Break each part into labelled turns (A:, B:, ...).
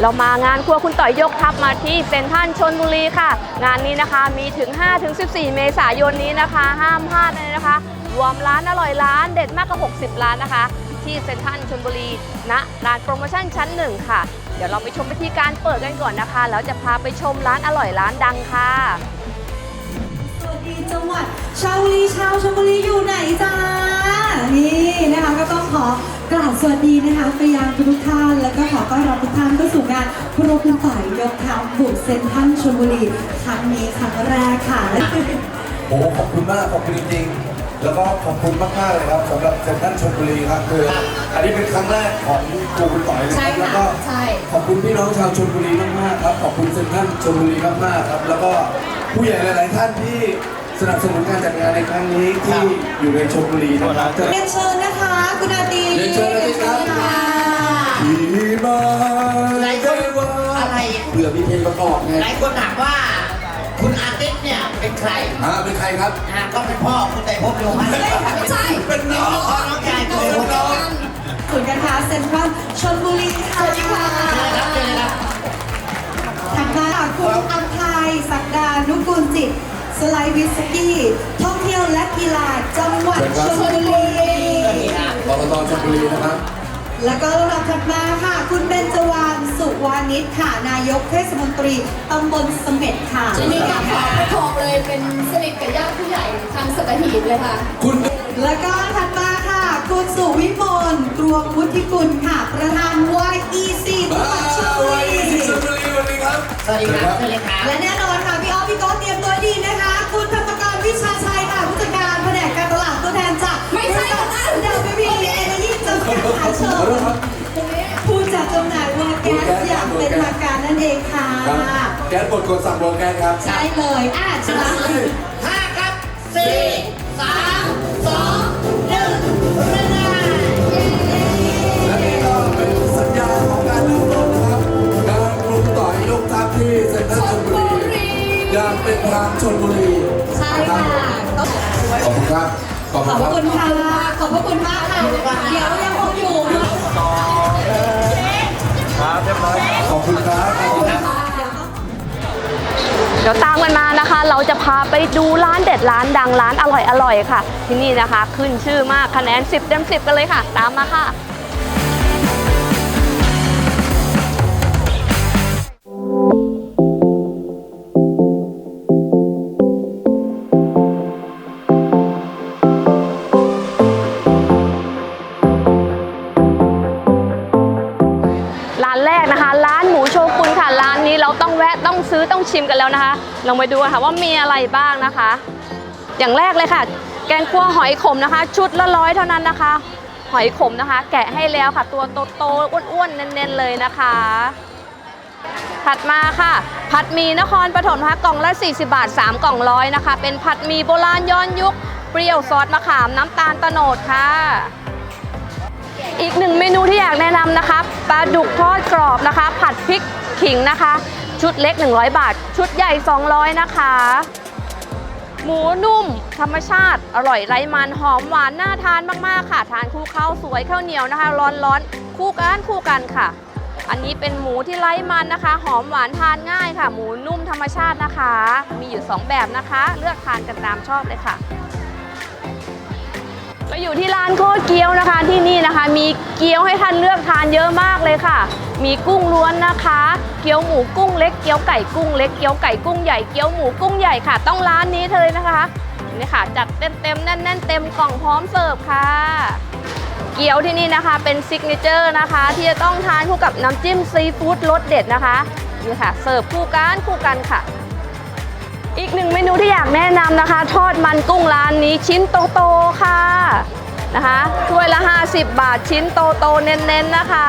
A: เรามางานครัวคุณต่อยยกทัพมาที่เซ็นทรัลชนบุรีค่ะ งานนี้นะคะมีถึง 5-14 เมษายนนี้นะคะ ห้ามพลาดเลยนะคะ รวมร้านอร่อยร้านเด็ดมากกว่า 60 ร้านนะคะ ที่เซ็นทรัลชนบุรีณร้านโปรโมชั่นชั้นหนึ่งค่ะ เดี๋ยวเราไปชมวิธีการเปิดกันก่อนนะคะ แล้วจะพาไปชมร้านอร่อยร้านดังค่ะ
B: จังหวัดชาวบุรีชาวชลบุรีอยู่ไหนจ้านี่นะคะก็ต้องขอกราบสวัสดีนะคะไปยังทุกท่าน แล้วก็ขอต้อนรับทุกท่านเข้าสู่งานครัวคุณต่อยยกทัพบุกเซ็นทรัลชลบุรีครั้งนี้ครั้งแรกค่ะ
C: โอ้ขอบคุณมากขอบคุณจริงๆแล้วก็ขอบคุณมากๆเลยครับสำหรับเซ็นทรัลชลบุรีครับคืออันนี้เป็นครั้งแรกของครูคุณต่อยเลย
B: ใช่
C: ครับ
B: ค่ะ
C: แล้วก็
B: ใช่
C: ขอบคุณพี่น้องชาวชลบุรีมากๆครับขอบคุณเซ็นทรัลชลบุรีมากๆครับแล้วก็ผู้ใหญ่หลาย ๆ ท่านที่ สนับสนุนการจัดงานในครั้งนี้ที่อยู่ในชลบุรีนะครับจะ
B: เรียนเชิญนะคะคุณอาตี
C: เรียนเชิญอาตีครับ
B: ค่ะ
C: ผีมา
D: หลายคน
C: ได้ว่า
D: อะไร
C: เผื่อมีเพลงประกอบไง
D: หลายคนถามว่า คุณอาทิตย์เนี่ยเป็นใคร
C: อ่าเป็นใครครับ
D: อ่าก็เป็นพ่อคุณแต่พบโยมไม่ใช่
C: เป็นน้อง
D: พ่อน้องชายคุณแต่พบโยม
B: ศูนย์การค้าเซ็นทรัลชลบุรีค่ะ
D: ส
B: ไลด์วิสกี้ท่องเที่ยวและกีฬาจังหวัดชลบุรี
C: ปตทชลบุรีนะครับ
B: แล้วก็ลำดับถัดมาค่ะ คุณเบญจวรรณสุวานิชค่ะ นายกเทศมนตรีตำบลเสม็ดค่ะ
E: อันนี้ก็ขอไปบอกเลยเป็นสนิทกับญาติผู้ใหญ่ทางสัตหีบเลยค่ะ
C: คุณ
B: แล้วก็ถัดมาค่ะ คุณสุวิมลกรวงวุฒิกุลค่ะ ประธาน YEC จังหวัดชลบุรี
C: ชลบุรีวันนี้ครับ
D: สวัสดีครับเชิญเลยครับ
B: และแน่นอนค่ะ พี่อ้อมพี่โก้เตรียมตัวดีนะคะ คุณพัฒกรวิชาชัยค่ะผู้จัดการแผนกการตลาดตัวแทนจาก
E: ไม่ใช่คนนั้น
B: เดลพีพีเอเนยี่จำกัดมหาชนผู้จัดจำหน่ายวอร์แก๊สอย่างเป็นทางการนั่นเองค่ะ
C: ครับแก๊สบดกดสั่งโบแก๊สครับ
B: ใช่เลยอะฉลาม
D: ห้าครับสี่ เดี๋
C: ย
B: วยังคงอยู่
C: ขอบคุณครับขอบคุณครับ
A: เดี๋ยวตามกันมานะคะ เราจะพาไปดูร้านเด็ดร้านดังร้านอร่อยอร่อยค่ะ ที่นี่นะคะ ขึ้นชื่อมากคะแนน 10 เต็ม 10 กันเลยค่ะ ตามมาค่ะ ชิมกันแล้วนะคะ ลองไปดูค่ะว่ามีอะไรบ้างนะคะ อย่างแรกเลยค่ะ แกงคั่วหอยขมนะคะ ชุดละร้อยเท่านั้นนะคะ หอยขมนะคะ แกะให้แล้วค่ะ ตัวโตๆอ้วนๆเน้นๆเลยนะคะ ถัดมาค่ะ ผัดหมี่นครปฐมนะคะกล่องละ 40 บาท 3 กล่องร้อยนะคะ เป็นผัดหมี่โบราณย้อนยุค เปรี้ยวซอสมะขามน้ำตาลตะโนดค่ะอีกหนึ่งเมนูที่อยากแนะนำนะคะปลาดุกทอดกรอบนะคะ ผัดพริกขิงนะคะ ชุดเล็ก 100 บาท ชุดใหญ่ 200 นะคะ หมูนุ่ม ธรรมชาติ อร่อยไร้มันหอมหวานน่าทานมาก ๆ ค่ะ ทานคู่ข้าวสวยข้าวเหนียวนะคะ ร้อนๆ คู่กันคู่กันค่ะ อันนี้เป็นหมูที่ไร้มันนะคะ หอมหวานทานง่ายค่ะ หมูนุ่มธรรมชาตินะคะ มีอยู่ 2 แบบนะคะ เลือกทานกันตามชอบเลยค่ะก็อยู่ที่ร้านโคเกี๊ยวนะคะที่นี่นะคะ มีเกี๊ยวให้ท่านเลือกทานเยอะมากเลยค่ะ มีกุ้งล้วนนะคะ เกี๊ยวหมูกุ้งเล็ก เกี๊ยวไก่กุ้งเล็ก เกี๊ยวไก่กุ้งใหญ่ เกี๊ยวหมูกุ้งใหญ่ค่ะ ต้องร้านนี้เลยนะคะนี่ค่ะ จัดเต็มเต็มๆแน่นแน่นๆเต็มกล่องพร้อมเสิร์ฟค่ะ เกี๊ยวที่นี่นะคะเป็นซิกเนเจอร์นะคะ ที่จะต้องทานคู่กับน้ำจิ้มซีฟู้ดรสเด็ดนะคะนี่ค่ะ เสิร์ฟคู่กันคู่กันค่ะอีกหนึ่งเมนูที่อยากแนะนำนะคะ ทอดมันกุ้งร้านนี้ชิ้นโตๆค่ะนะคะถ้วยละ 50 บาทชิ้นโตๆเน้นๆนะคะ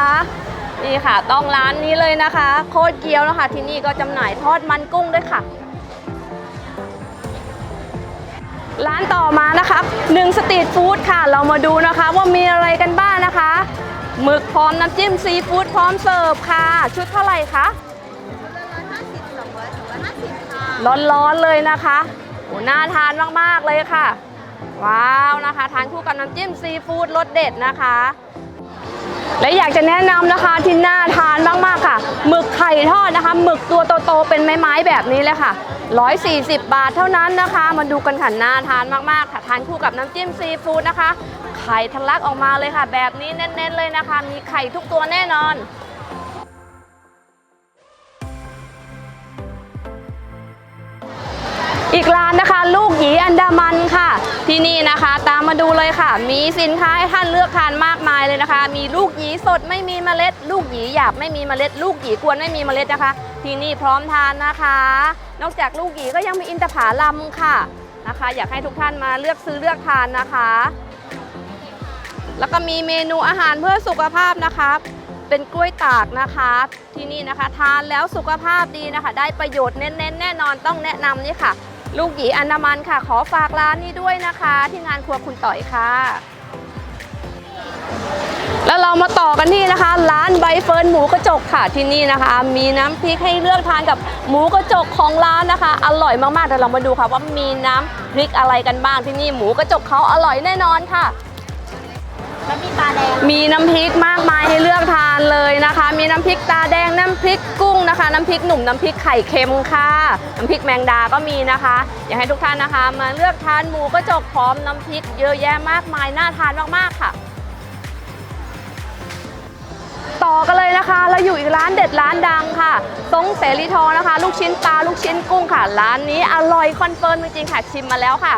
A: นี่ค่ะ ต้องร้านนี้เลยนะคะ โคตรเกี๊ยวนะคะ ที่นี่ก็จำหน่ายทอดมันกุ้งด้วยค่ะ ร้านต่อมานะคะหนึ่งสตรีทฟู้ดค่ะ เรามาดูนะคะว่ามีอะไรกันบ้างนะคะหมึกพร้อมน้ำจิ้มซีฟู้ดพร้อมเสิร์ฟค่ะ ชุดเท่าไหร่คะร้อนๆเลยนะคะโอ้น่าทานมากๆเลยค่ะ ว้าวนะคะ ทานคู่กับน้ำจิ้มซีฟู้ดรสเด็ดนะคะ และอยากจะแนะนำนะคะที่น่าทานมากๆค่ะหมึกไข่ทอดนะคะหมึกตัวโตๆเป็นไม้ๆแบบนี้เลยค่ะ 140 บาทเท่านั้นนะคะ มาดูกันค่ะน่าทานมากๆค่ะทานคู่กับน้ำจิ้มซีฟู้ดนะคะไข่ทะลักออกมาเลยค่ะ แบบนี้เน้นๆเลยนะคะ มีไข่ทุกตัวแน่นอน อีกร้านนะคะ ลูกหยีอันดามันค่ะ ที่นี่นะคะ ตามมาดูเลยค่ะ มีสินค้าให้ท่านเลือกทานมากมายเลยนะคะ มีลูกหยีสดไม่มีเมล็ด ลูกหยีหยาบไม่มีเมล็ด ลูกหยีกวนไม่มีเมล็ดนะคะ ที่นี่พร้อมทานนะคะ นอกจากลูกหยีก็ยังมีอินทผลัมค่ะนะคะ อยากให้ทุกท่านมาเลือกซื้อเลือกทานนะคะ แล้วก็มีเมนูอาหารเพื่อสุขภาพนะคะเป็นกล้วยตากนะคะ ที่นี่นะคะ ทานแล้วสุขภาพดีนะคะ ได้ประโยชน์เน้นๆแน่นอนต้องแนะนำนี่ค่ะ ลูกหยีอันดามันค่ะ ขอฝากร้านนี้ด้วยนะคะ ที่งานครัวคุณต่อยค่ะ แล้วเรามาต่อกันที่นะคะ ร้านใบเฟิร์นหมูกระจกค่ะที่นี่นะคะ มีน้ำพริกให้เลือกทานกับหมูกระจกของร้านนะคะ อร่อยมากๆเดี๋ยวเรามาดูค่ะว่ามีน้ำพริกอะไรกันบ้างที่นี่หมูกระจกเขาอร่อยแน่นอนค่ะ
E: แล้วมีปลาแดง
A: มีน้ำพริกมากมายให้เลือกทานเลยนะคะ มีน้ำพริกตาแดงน้ำพริกกุ้งนะคะ น้ำพริกหนุ่มน้ำพริกไข่เค็มค่ะ น้ำพริกแมงดาก็มีนะคะ อยากให้ทุกท่านนะคะ มาเลือกทานหมูกระจกพร้อมน้ำพริกเยอะแยะมากมายน่าทานมากๆค่ะต่อกันเลยนะคะ เราอยู่อีกร้านเด็ดร้านดังค่ะทรงเสรีทองนะคะ ลูกชิ้นปลาลูกชิ้นกุ้งค่ะ ร้านนี้อร่อยคอนเฟิร์มจริงๆค่ะ ชิมมาแล้วค่ะ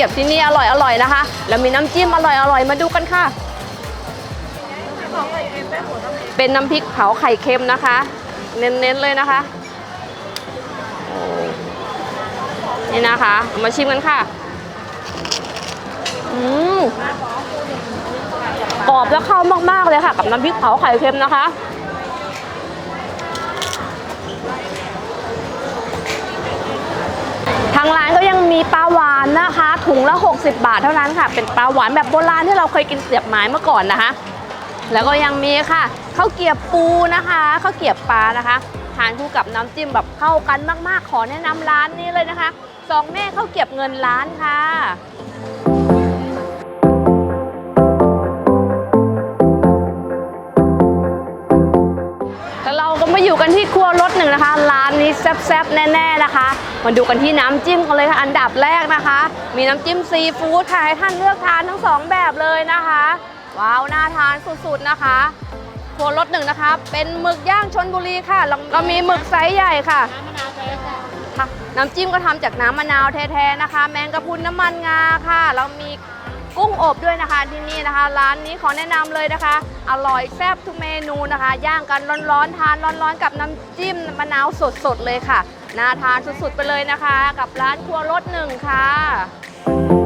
A: กียบที่นี่อร่อยอร่อยนะคะ แล้วมีน้ำจิ้มอร่อยอร่อยมาดูกันค่ะ เป็นน้ำพริกเผาไข่เค็มนะคะ เน้นๆเลยนะคะนี่นะคะมาชิมกันค่ะอืมกรอบแล้วเข้ามากๆเลยค่ะ กับน้ำพริกเผาไข่เค็มนะคะางร้านก็ยังมีปลาหวานนะคะ ถุงละ 60 บาทเท่านั้นค่ะ เป็นปลาหวานแบบโบราณที่เราเคยกินเสียบไม้เมื่อก่อนนะคะ แล้วก็ยังมีค่ะข้าวเกี๊ยวปูนะคะข้าวเกี๊ยวปลานะคะทานคู่กับน้ำจิ้มแบบเข้ากันมากๆ ขอแนะนำร้านนี้เลยนะคะสองแม่ข้าวเกี๊ยวเงินร้านค่ะ อยู่กันที่ครัวรสหนึ่งนะคะ ร้านนี้แซ่บๆ แน่ ๆ นะคะ มาดูกันที่น้ำจิ้มกันเลยค่ะ อันดับแรกนะคะ มีน้ำจิ้มซีฟู้ดค่ะให้ท่านเลือกทานทั้งสองแบบเลยนะคะ ว้าว น่าทานสุดๆ นะคะ ครัวรสหนึ่งนะคะ เป็นหมึกย่างชนบุรีค่ะ เราเรามีหมึกไซส์ใหญ่ค่ะ
E: น้ำมะนาวใช่ค่ะ
A: ค่ะน้ำจิ้มก็ทำจากน้ำมะนาวแท้ๆนะคะ แมงกะพรุนน้ำมันงาค่ะ เรามี กุ้งอบด้วยนะคะที่นี่นะคะ ร้านนี้ขอแนะนำเลยนะคะ อร่อยแซ่บทุกเมนูนะคะ ย่างกันร้อนๆทานร้อนๆ กับน้ำจิ้มมะนาวสดๆเลยค่ะน่าทานสุดๆไปเลยนะคะ กับร้านครัวรสหนึ่งค่ะ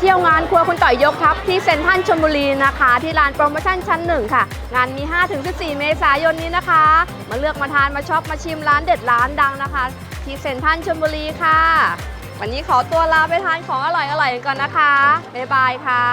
A: เที่ยวงานครัวคุณต่อยยกทัพที่เซ็นทรัลชลบุรีนะคะ ที่ลานโปรโมชั่นชั้นหนึ่งค่ะ งานมี 5-14 เมษายนนี้นะคะ มาเลือกมาทานมาช็อปมาชิมร้านเด็ดร้านดังนะคะ ที่เซ็นทรัลชลบุรีค่ะ วันนี้ขอตัวลาไปทานของอร่อยๆก่อนนะคะบ๊ายบายค่ะ